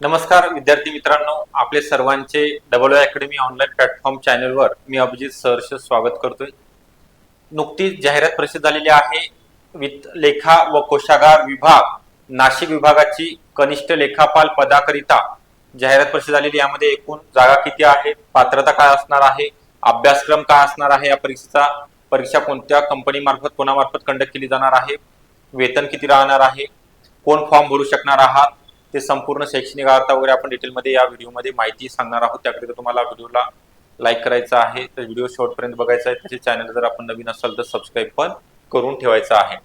नमस्कार विद्यार्थी मित्रांनो. आपले सर्वांचे डबल अकॅडमी ऑनलाईन प्लॅटफॉर्म चॅनलवर मी अभिजित सहर्ष स्वागत करतोय. नुकतीच जाहिरात प्रसिद्ध झालेली आहे. वित्त लेखा व कोशागार विभाग नाशिक विभागाची कनिष्ठ लेखापाल पदाकरिता. जाहिरात प्रसिद्ध झालेली यामध्ये एकूण जागा किती आहे पात्रता काय असणार आहे अभ्यासक्रम काय असणार आहे या परीक्षेचा परीक्षा कोणत्या कंपनी मार्फत कोणामार्फत कंडक्ट केली जाणार आहे वेतन किती राहणार आहे कोण फॉर्म भरू शकणार आहात ते संपूर्ण शैक्षणिक अर्थ वगैरे आपण डिटेलमध्ये या व्हिडिओमध्ये माहिती सांगणार आहोत. त्याकरिता तुम्हाला व्हिडिओला लाईक करायचा आहे. तर व्हिडिओ शेवटपर्यंत बघायचा आहे. त्याचे चॅनल जर आपण नवीन असाल तर सबस्क्राईब पण करून ठेवायचं आहे.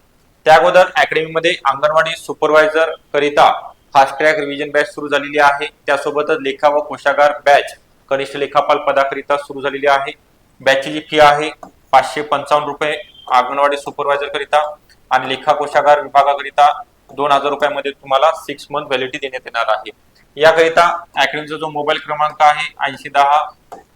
त्या अगोदर अकॅडमीमध्ये अंगणवाडी सुपरवायझर करिता फास्ट ट्रॅक रिव्हिजन बॅच सुरू झालेली आहे. त्यासोबतच लेखा व कोशागार बॅच कनिष्ठ लेखापाल पदाकरिता सुरू झालेली आहे. बॅचची जी फी आहे पाचशे पंचावन्न रुपये अंगणवाडी सुपरवायझर करिता आणि लेखा कोशागार विभागाकरिता दोन हजार रुपयामध्ये तुम्हाला सिक्स मंथ व्हॅलिडिटी देण्यात येणार आहे. याकरिता अकॅडमीचा जो मोबाईल क्रमांक आहे ऐंशी दहा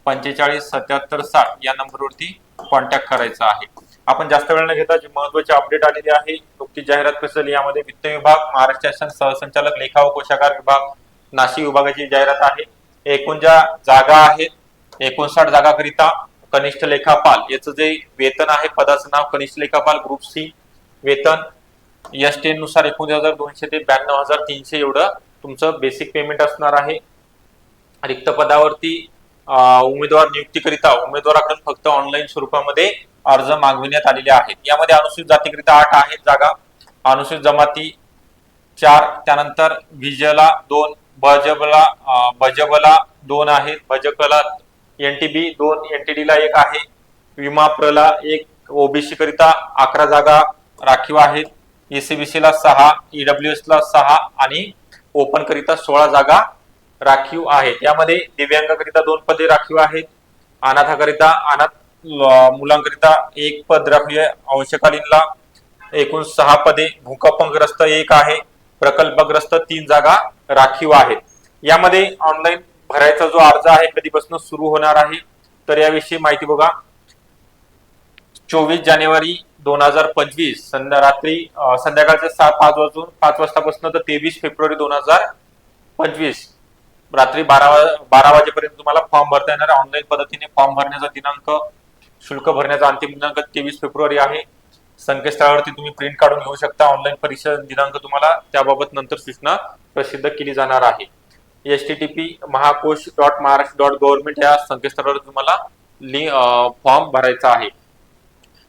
पंचेचाळीस सत्याहत्तर साठ या नंबरवरती कॉन्टॅक्ट करायचा आहे. आपण जास्त वेळ न घेता जे महत्वाची अपडेट आलेली आहे नुकतीच जाहिरात प्रसिद्ध यामध्ये वित्त विभाग महाराष्ट्र शासन सहसंचालक लेखा व कोशागार विभाग नाशिक विभागाची जाहिरात आहे. एकूण ज्या जागा आहेत एकोणसाठ जागाकरिता कनिष्ठ लेखापाल याचं जे वेतन आहे पदाचं नाव कनिष्ठ लेखापाल ग्रुप सी वेतन. एस टेन नुसार एकोणीस हजार दोनशे ते ब्याण्णव हजार तीनशे एवढं तुमचं बेसिक पेमेंट असणार आहे. रिक्त पदावरती उमेदवार नियुक्तीकरिता उमेदवाराकडून फक्त ऑनलाईन स्वरूपामध्ये अर्ज मागविण्यात आलेले आहेत. यामध्ये अनुसूचित जातीकरिता आठ आहेत जागा. अनुसूचित जमाती चार त्यानंतर विजला दोन भजबला भजबला दोन आहेत. भजकला एनटीबी दोन एन टी डीला एक आहे. विमा प्रला एक ओबीसी करिता अकरा जागा राखीव आहेत. एसीबीसी ला सहा ईडब्ल्यूएस ला सहा आणि ओपन करिता सोळा जागा राखीव आहेत. यामध्ये दिव्यांगाकरिता दोन पदे राखीव आहेत. अनाथाकरिता अनाथ मुलांकरिता एक पद राखीव आहे. अंशकालीनला एकूण सहा पदे. भूकंपग्रस्त एक आहे. प्रकल्पग्रस्त तीन जागा राखीव आहेत. यामध्ये ऑनलाईन भरायचा जो अर्ज आहे कधीपासून सुरू होणार आहे तर याविषयी माहिती बघा. चोवीस जानेवारी दोन हजार पंचवीस संध्या रात्री संध्याकाळच्या सात पाच वाजून पाच वाजतापासून तर तेवीस फेब्रुवारी दोन हजार पंचवीस. रात्री बारा बारा वाजेपर्यंत तुम्हाला फॉर्म भरता येणार आहे. ऑनलाईन पद्धतीने फॉर्म भरण्याचा दिनांक शुल्क भरण्याचा अंतिम दिनांक तेवीस फेब्रुवारी आहे. संकेतस्थळावरती तुम्ही प्रिंट काढून घेऊ शकता. ऑनलाईन परीक्षा दिनांक तुम्हाला त्याबाबत नंतर सूचना प्रसिद्ध केली जाणार आहे. S T T P Mahakosh dot Maharashtra dot government या संकेतस्थळावर तुम्हाला लि फॉर्म भरायचा आहे.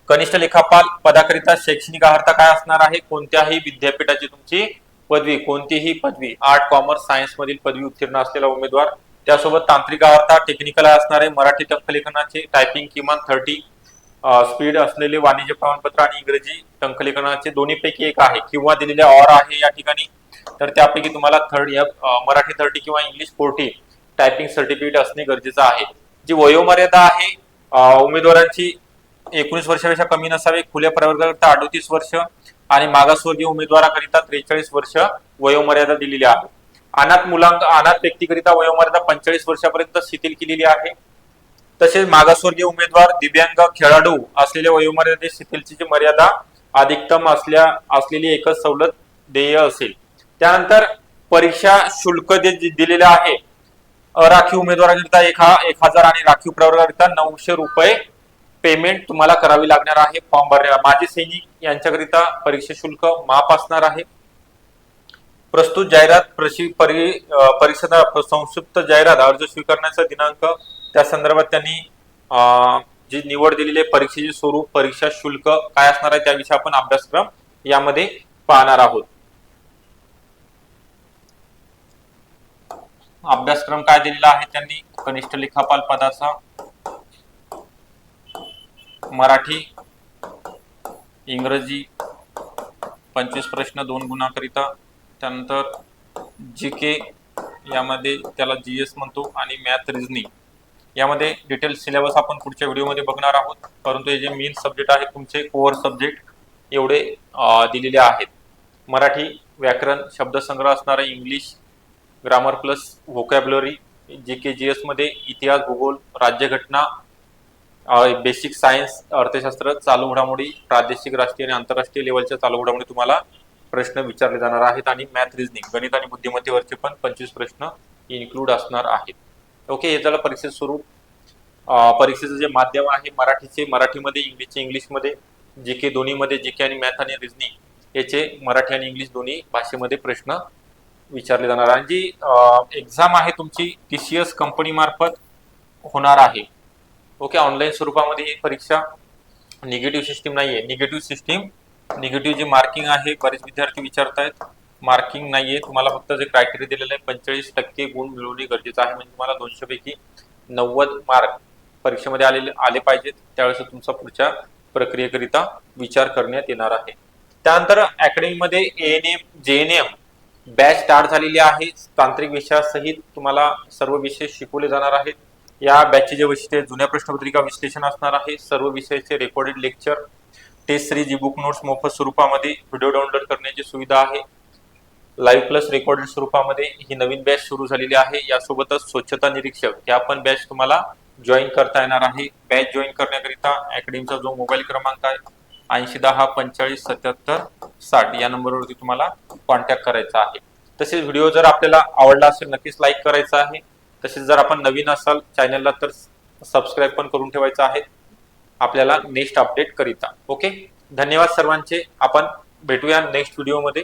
कनिष्ठ लेखापाल पदाकरिता शैक्षणिक अर्हता काय असणार आहे? कोणत्याही विद्यापीठाची तुमची पदवी कोणतीही पदवी आर्ट कॉमर्स सायन्स मधील पदवी उत्तीर्ण असलेला उमेदवार त्यासोबत तांत्रिक अर्हता टेक्निकल असणारे मराठी टंकलेखनाचे टायपिंग किमान थर्टी स्पीड असलेले वाणिज्य प्रमाणपत्र आणि इंग्रजी टंकलेखनाचे दोन्हीपैकी एक आहे. किंवा दिलेल्या ऑर आहे या ठिकाणी तर त्यापैकी तुम्हाला थर्ड या मराठी थर्टी किंवा इंग्लिश फोर्टी टायपिंग सर्टिफिकेट असणे गरजेचं आहे. जी वयोमर्यादा आहे उमेदवारांची एकोणीस वर्षापेक्षा कमी नसावे. खुल्या प्रवर्गाकरिता अडोतीस वर्ष आणि मागासवर्गीय उमेदवाराकरिता त्रेचाळीस वर्ष वयोमर्यादा दिलेली आहे. अनाथ मुलांक अनाथ व्यक्तीकरिता वयोमर्यादा पंचेचाळीस वर्षापर्यंत शिथिल केलेली आहे. तसेच मागासवर्गीय उमेदवार दिव्यांग खेळाडू असलेल्या वयोमर्यादे शिथिलची मर्यादा अधिकतम असल्या असलेली एकच सवलत देय असेल. त्यानंतर परीक्षा शुल्क जे दिलेलं आहे. अराखीव उमेदवाराकरिता एक हा एक हजार आणि राखीव प्रवर्गाकरिता नऊशे रुपये पेमेंट तुम्हाला करावी लागणार आहे. फॉर्म भरण्याला. माझे सैनिक यांच्याकरिता परीक्षा शुल्क माफ असणार आहे. प्रस्तुत जाहिरात परीक्षा संक्षिप्त जाहिरात अर्ज स्वीकारण्याचा दिनांक. त्या संदर्भात त्यांनी अं, जी निवड दिलेली आहे परीक्षेचे स्वरूप परीक्षा शुल्क काय असणार आहे त्याविषयी आपण अभ्यासक्रम यामध्ये पाहणार आहोत. अभ्यासक्रम काय दिलेला आहे त्यांनी? कनिष्ठ लेखापाल पदाचा. मराठी इंग्रजी पंचवीस प्रश्न दोन गुणाकरिता. त्यानंतर जी के यामध्ये त्याला जी एस म्हणतो आणि मॅथ रिजनिंग यामध्ये डिटेल सिलेबस आपण पुढच्या व्हिडिओमध्ये बघणार आहोत. परंतु हे जे मेन सब्जेक्ट आहेत तुमचे कोअर सब्जेक्ट एवढे दिलेले आहेत. मराठी व्याकरण शब्दसंग्रह असणारा English grammar plus vocabulary G K G एसमध्ये इतिहास भूगोल राज्यघटना बेसिक सायन्स अर्थशास्त्र चालू घडामोडी प्रादेशिक राष्ट्रीय आणि आंतरराष्ट्रीय लेवलच्या चालू घडामोडी तुम्हाला प्रश्न विचारले जाणार आहेत आणि मॅथ रिझनिंग गणित आणि बुद्धिमत्तेवरचे पण पंचवीस प्रश्न इन्क्लूड असणार आहेत. ओके हे झालं परीक्षेचं स्वरूप. परीक्षेचं जे माध्यम आहे मराठीचे मराठीमध्ये इंग्लिशचे इंग्लिशमध्ये जे के दोन्हीमध्ये जे के आणि मॅथ आणि रिझनिंग याचे मराठी आणि इंग्लिश दोन्ही भाषेमध्ये प्रश्न विचारले जाणार. आणि जी एक्झाम आहे तुमची टी सी एस कंपनीमार्फत होणार आहे. ओके ऑनलाईन स्वरूपामध्ये ही परीक्षा निगेटिव्ह सिस्टीम नाहीये. निगेटिव्ह सिस्टीम निगेटिव्ह जे मार्किंग आहे बरेच विद्यार्थी विचारतायत मार्किंग नाहीये. तुम्हाला फक्त जे क्रायटेरिया दिलेलं आहे पंचेचाळीस टक्के गुण मिळवणे गरजेचं आहे. म्हणजे तुम्हाला दोनशे पैकी नव्वद मार्क परीक्षेमध्ये आलेले आले पाहिजेत. त्यावेळेस तुमचा पुढच्या प्रक्रियेकरिता विचार करण्यात येणार आहे. त्यानंतर अकॅडमीमध्ये N M J N M batch start झालेली आहे. तांत्रिक विषयासहित तुम्हाला सर्व विषय शिकवले जाणार आहेत. या बॅचचे जे वैशिष्ट्य जुन्या प्रश्नपत्रिका विश्लेषण असणार आहे. सर्व विषयाचे recorded lecture test series ebook notes मोफत स्वरूपामध्ये व्हिडिओ डाउनलोड करण्याची सुविधा आहे. लाईव्ह प्लस रेकॉर्डेड स्वरूपामध्ये ही नवीन बॅच सुरू झालेली आहे. यासोबतच स्वच्छता निरीक्षक या पण बॅच तुम्हाला जॉईन करता येणार आहे. बॅच जॉईन करण्याकरिता अकॅडमीचा जो मोबाईल क्रमांक आहे ऐंशी दहा पंचेचाळीस सत्याहत्तर साठ या नंबरवरती तुम्हाला कॉन्टॅक्ट करायचा आहे. तसेच व्हिडिओ जर आपल्याला आवडला असेल नक्कीच लाईक करायचा आहे. तसेच जर आपण नवीन असाल चॅनलला तर सबस्क्राईब पण करून ठेवायचं आहे. आपल्याला नेक्स्ट अपडेट करिता. ओके धन्यवाद सर्वांचे. आपण भेटूया नेक्स्ट व्हिडिओमध्ये